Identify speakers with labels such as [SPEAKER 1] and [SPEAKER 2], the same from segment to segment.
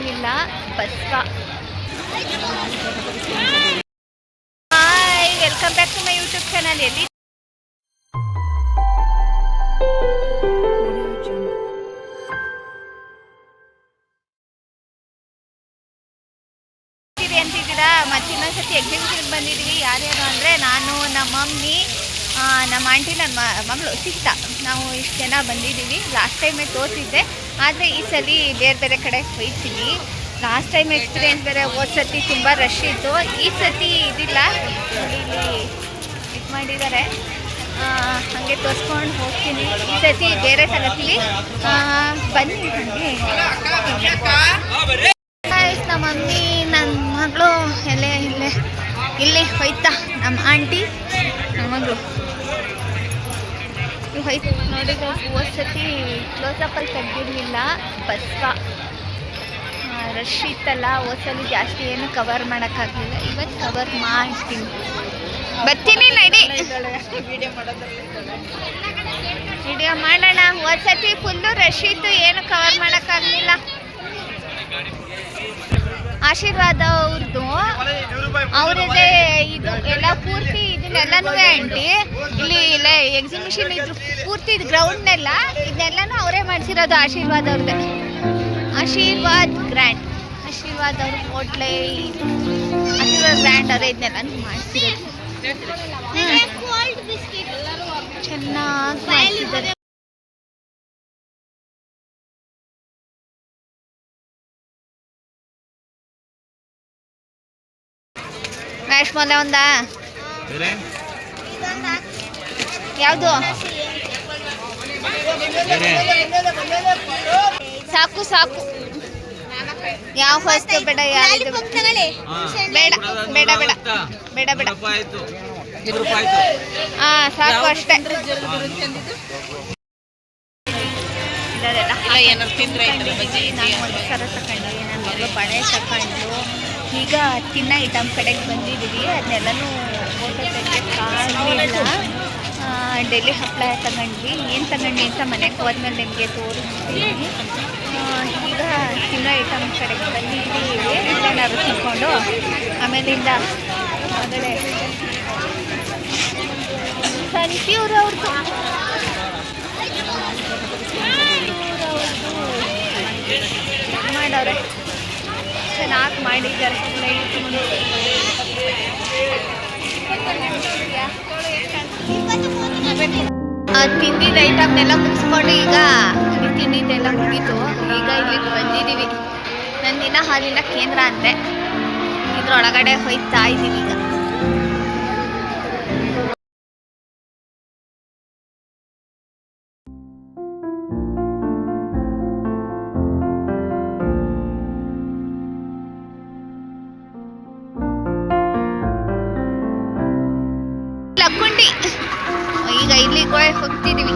[SPEAKER 1] ತೆಗ್ದಿರ್ಲಿಲ್ಲ Basava hi welcome back to my YouTube channel ಎಲ್ಲಿ ಅಂತಿದ್ದೀರಾ? ಮತ್ತೆ ಇನ್ನೊಂದ್ಸತಿ ಎಕ್ಸಿಬಿಷನ್ಗೆ ಬಂದಿದ್ದೀವಿ. ಯಾರ್ಯಾರು ಅಂದರೆ ನಾನು, ನಮ್ಮ ಮಮ್ಮಿ ನಮ್ಮ ಆಂಟಿ ನನ್ನ ಮಗಳು ಸೀತಾ ನಾವು ಇಷ್ಟು ಜನ ಬಂದಿದ್ದೀವಿ. ಲಾಸ್ಟ್ ಟೈಮೇ ತೋರಿಸಿದ್ದೆ. ಆದರೆ ಈ ಸಲ ಬೇರೆ ಬೇರೆ ಕಡೆ ಹೋಯ್ತೀವಿ ಲಾಸ್ಟ್ ಟೈಮ್ ಎಕ್ಸ್ಪೀರಿಯೆನ್ಸ್ ಬೇರೆ, ಹೋದ ತುಂಬ ರಶ್ ಇತ್ತು. ಈ ಸತಿ ಇದಿಲ್ಲ. ಇಲ್ಲಿ ಇದು ಮಾಡಿದ್ದಾರೆ. ಹಾಗೆ ತೋರಿಸ್ಕೊಂಡು ಹೋಗ್ತೀನಿ. ಈ ಸತಿ ಬೇರೆ ತಗತ್ತೀವಿ ಬನ್ನಿ ಹಾಗೆ. ನಮ್ಮ ಮಮ್ಮಿ ನನ್ನ ಮಗಳು ಎಲ್ಲೇ ಇಲ್ಲೇ. ಇಲ್ಲಿ ಹೋಯ್ತಾ. ನಮ್ಮ ಆಂಟಿ ನಮ್ಮ ಮಗಳು. ಹೋಯ್ತು ನೋಡಿ ಹೋದ ಸತಿ ಕ್ಲೋಸಪ್ಪಲ್ಲಿ ತೆಗ್ದಿರ್ಲಿಲ್ಲ. ಬಸ್ವ ರಶ್ ಇತ್ತಲ್ಲ ಹೋದ್ ಜಾಸ್ತಿ ಏನು ಕವರ್ ಮಾಡೋಕ್ಕಾಗಲಿಲ್ಲ. ಇವತ್ತು ಕವರ್ ಮಾಡ್ತೀನಿ. ಬರ್ತೀನಿ ನಡಿ. ವಿಡಿಯೋ ಮಾಡೋಣ. ಹೋದ್ ಸತಿ ಫುಲ್ಲು ರಶ್ ಇತ್ತು, ಏನು ಕವರ್ ಮಾಡೋಕ್ಕಾಗಲಿಲ್ಲ. ಆಶೀರ್ವಾದ ಅವ್ರದ್ದು ಇದು ಎಲ್ಲ ಪೂರ್ತಿ ಇದನ್ನೆಲ್ಲನೂ ಆಂಟಿ ಇಲ್ಲಿ ಎಕ್ಸಿಬಿಷನ್ ಇದ್ರು ಪೂರ್ತಿ ಗ್ರೌಂಡ್ನೆಲ್ಲ ಇದನ್ನೆಲ್ಲನೂ ಅವರೇ ಮಾಡಿಸಿರೋದು ಆಶೀರ್ವಾದ ಅವ್ರದ್ದೆ ಆಶೀರ್ವಾದ್ ಗ್ರ್ಯಾಂಡ್ ಆಶೀರ್ವಾದ್ ಅವ್ರ ಹೋಟ್ಲೆ, ಆಶೀರ್ವಾದ್ ಗ್ರ್ಯಾಂಡ್ ಅವರೇ ಇದನ್ನೆಲ್ಲನೂ ಮಾಡಿಸಿರೋದು. ಚೆನ್ನಾಗಿ ಮ್ಯಾಶ್ ಮೊದಲ ಒಂದಾ? ಯಾವುದು? ಸಾಕು ಸಾಕು. ಯಾವ ಫಸ್ಟ್ ಬೇಡ ಯಾರಿದು ಬೇಡ ಬೇಡ ಬೇಡ. ಬೇಡ ಬೇಡ. ಹಾ ಸಾಕು ಅಷ್ಟೇ. ಬಜ್ಜಿ ನಾನು ಒಂದು ಸರ ತಗೊಂಡು ನನ್ನ ಮಗಳು ಬಳೆ ತಗೊಂಡು ಈಗ ತಿನ್ನ ಐಟಮ್ ಕಡೆಗೆ ಬಂದಿದ್ದೀವಿ ಅದನ್ನೆಲ್ಲನೂ ಫೋಟೋ ತೆಗಿಯೋಕ್ಕಾಗಲಿಲ್ಲ ಡೆಲ್ಲಿ ಹಪ್ಪಳ ತಗೊಂಡ್ವಿ. ಏನು ತಗೊಂಡ್ವಿ ಅಂತ ಮನೆಗೆ ಹೋದ್ಮೇಲೆ ನಿಮಗೆ ತೋರಿಸ್ತೀನಿ. ಈಗ ತಿನ್ನ ಐಟಮ್ ಕಡೆಗೆ ಬಂದಿದ್ದೀವಿ ಏನಾದ್ರು ತಿನ್ಕೊಂಡು ಆಮೇಲಿಂದ ಮೊದಲೇ ಸನ್ಪ್ಯೂರ್ ಅವ್ರದ್ದು ಮಾಡವ್ರೆ ಮಾಡಿದ್ದಾರೆ ತಿಂದಿದ್ದ ಐಟಮ್ನೆಲ್ಲ ಮುಗಿಸ್ಕೊಂಡು ಈಗ ತಿಂದಿದ್ದೆಲ್ಲ ಮುಗೀತು. ಈಗ ಇಲ್ಲಿಗೆ ಬಂದಿದ್ದೀವಿ ನನ್ನ ದಿನ ಹಾಲಿನ ಕೇಂದ್ರ ಅಂತೆ. ಇದ್ರೊಳಗಡೆ ಹೋಯ್ತಾ ಇದ್ದೀವಿ ಈಗ. ಲಕ್ಕುಂಡಿ ಈಗ ಇಲ್ಲಿಗೆ ಹೋಗ್ತಿದೀವಿ.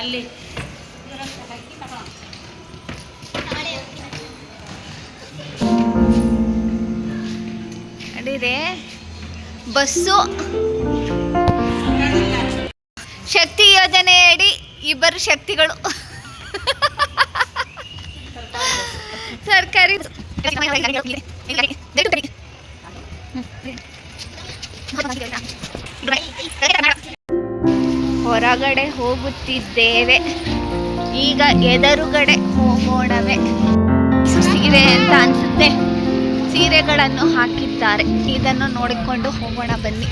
[SPEAKER 2] ಅಲ್ಲಿ.
[SPEAKER 1] ಅಡಿದೆ ಬಸ್ಸು. ಶಕ್ತಿ ಯೋಜನೆಯಡಿ ಇಬ್ಬರು ಶಕ್ತಿಗಳು. ಸರ್ಕಾರಿ ಹೊರಗಡೆ ಹೋಗುತ್ತಿದ್ದೇವೆ. ಈಗ ಎದುರುಗಡೆ ಹೋಗೋಣವೆ ಸೀರೆ ಅಂತ ಅನ್ಸುತ್ತೆ. ಸೀರೆಗಳನ್ನು ಹಾಕಿದ್ದಾರೆ. ಇದನ್ನು ನೋಡಿಕೊಂಡು ಹೋಗೋಣ ಬನ್ನಿ.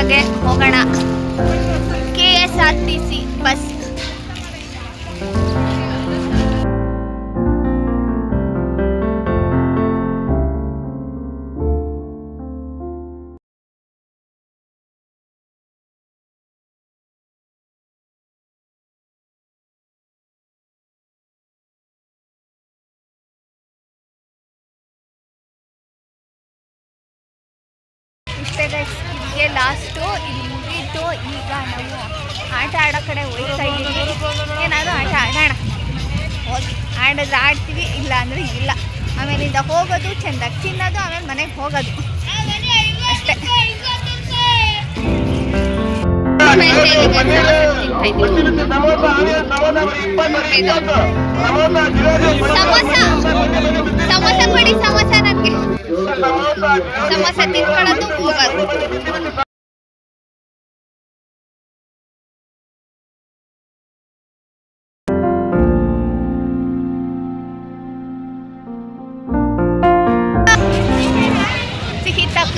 [SPEAKER 1] ಒಳಗೆ ಹೋಗೋಣ. K S R T C bus. ಇಷ್ಟೇ ಗೈಸ್ ಇಲ್ಲಿಗೆ ಲಾಸ್ಟು ಇಲ್ಲಿ ಮುಗೀತು. ಈಗ ನಾವು ಆಟ ಆಡೋ ಕಡೆ ಹೋಗ್ತಾ ಇದ್ದೀವಿ. ಏನಾದರೂ ಆಟ ಆಡೋಣ. ಹೋಗಿ. ಆಡಿದ್ರೆ ಆಡ್ತೀವಿ, ಇಲ್ಲ ಅಂದರೆ ಇಲ್ಲ. ಆಮೇಲಿಂದ ಹೋಗೋದು ಚೆಂದಾಗಿ ತಿನ್ನೋದು, ಆಮೇಲೆ ಮನೆಗೆ ಹೋಗೋದು. ಅಷ್ಟೇ. ಸಮೋಸ ಸಮೋಸ ಕೊಡಿ ಸಮೋಸ ನನಗೆ ಸಮೋಸ ತಿನ್ಕೊಳ್ಳೋದು ಹೋಗೋದು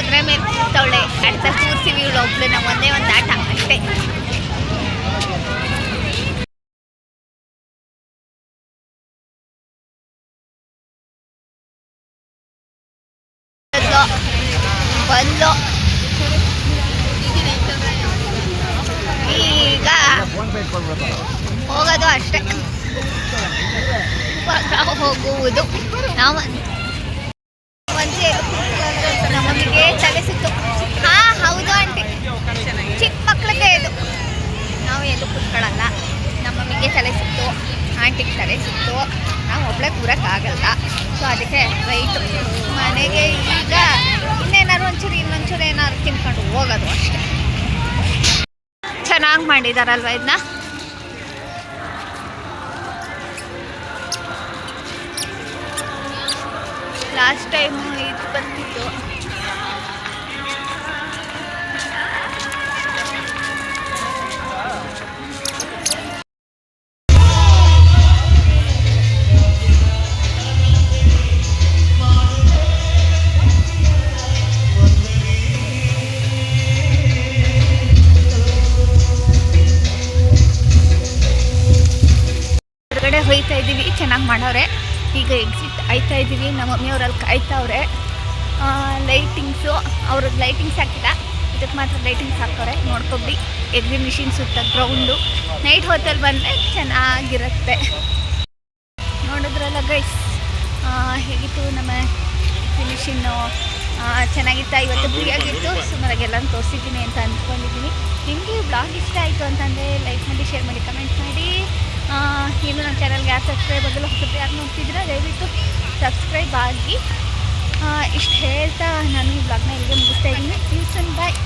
[SPEAKER 1] ಕುದುರೆ ಮೇಲೆ ಕೂತವಳೆ ಅಡ್ತ ಕೂರ್ಸಿವಿ ಇವಳು ಒಬ್ಳು ನಮ್ಮ ಒಂದೇ ಒಂದು ಆಟ. ಅಷ್ಟೇ. ಈಗ ಹೋಗೋದು ಅಷ್ಟೇ. ಹೋಗುವುದು. ನಾವು ಒಂದೇ ನಮಗೆ ತಲೆ ಸುತ್ತು ಹಾ ಹೌದು ಆಂಟಿ ಚಿಕ್ಕ ಮಕ್ಳದ್ದೇ ಇದು ನಾವು ಕುತ್ಕೊಳ್ಳಲ್ಲ ನಮ್ಮ ಮಮ್ಮಿಗೆ ತಲೆ ಸಿಕ್ತು ಆಂಟಿಗೆ ತಲೆ ಸಿಕ್ತು ನಾವು ಒಬ್ಳೆ ಕೂರಕ್ಕಾಗಲ್ಲ. ಸೊ ಅದಕ್ಕೆ ರೈಟ್, ಮನೆಗೆ ಈಗ ಇನ್ನೇನಾದ್ರು ಒಂಚೂರು, ಇನ್ನೊಂಚೂರು ಏನಾದ್ರು ತಿನ್ಕೊಂಡು ಹೋಗೋದು ಅಷ್ಟೇ. ಚೆನ್ನಾಗಿ ಮಾಡಿದಾರಲ್ವ ಇದನ್ನ ಲಾಸ್ಟ್ ಟೈಮ್ ಚೆನ್ನಾಗಿ ಮಾಡವ್ರೆ ಈಗ ಎಕ್ಸಿಟ್ ಆಯ್ತಾ ಇದ್ದೀವಿ, ನಮ್ಮ ಮಮ್ಮಿಯವರಲ್ಲಿ ಕಾಯ್ತಾವ್ರೆ. ಲೈಟಿಂಗ್ಸು ಅವ್ರದ್ದು ಲೈಟಿಂಗ್ಸ್ ಹಾಕಿಲ್ಲ. ಇದಕ್ಕೆ ಮಾತ್ರ ಲೈಟಿಂಗ್ಸ್ ಹಾಕವ್ರೆ ನೋಡ್ಕೊಬಿಡಿ ಎಕ್ಸಿಬಿಷನ್ ಸುತ್ತ ಗ್ರೌಂಡು ನೈಟ್ ಹೊತ್ತಲ್ಲಿ ಬಂದರೆ ಚೆನ್ನಾಗಿರುತ್ತೆ. ನೋಡಿದ್ರಲ್ಲ ಗೈಸ್ ಹೇಗಿತ್ತು ನಮ್ಮ ಎಕ್ಸಿಬಿಷನ್ನು ಚೆನ್ನಾಗಿತ್ತ? ಇವತ್ತು ಫ್ರೀಯಾಗಿತ್ತು ಸುಮಾರಾಗಿ ಎಲ್ಲ ತೋರಿಸಿದ್ದೀನಿ ಅಂತ ಅಂದ್ಕೊಂಡಿದ್ದೀನಿ. ನಿಮಗೆ ಬ್ಲಾಗ್ ಇಷ್ಟ ಆಯಿತು ಅಂತಂದರೆ ಲೈಕ್ ಮಾಡಿ ಶೇರ್ ಮಾಡಿ ಕಮೆಂಟ್ ಮಾಡಿ. ಇನ್ನು ನನ್ನ ಚಾನಲ್ಗೆ ಯಾರು ಸಬ್ಸ್ಕ್ರೈಬ್ ಆಗಲ್ಲ ಹೊಸಬ್ರು ಯಾರು ನೋಡ್ತಿದ್ರೆ ದಯವಿಟ್ಟು ಸಬ್ಸ್ಕ್ರೈಬ್ ಆಗಿ. ಇಷ್ಟು ಹೇಳ್ತಾ ನಾನು ಈ ಬ್ಲಾಗ್ನ ಇಲ್ಲಿಗೆ ಮುಗಿಸ್ತಾ ಇದ್ದೀನಿ. ಬಾಯ್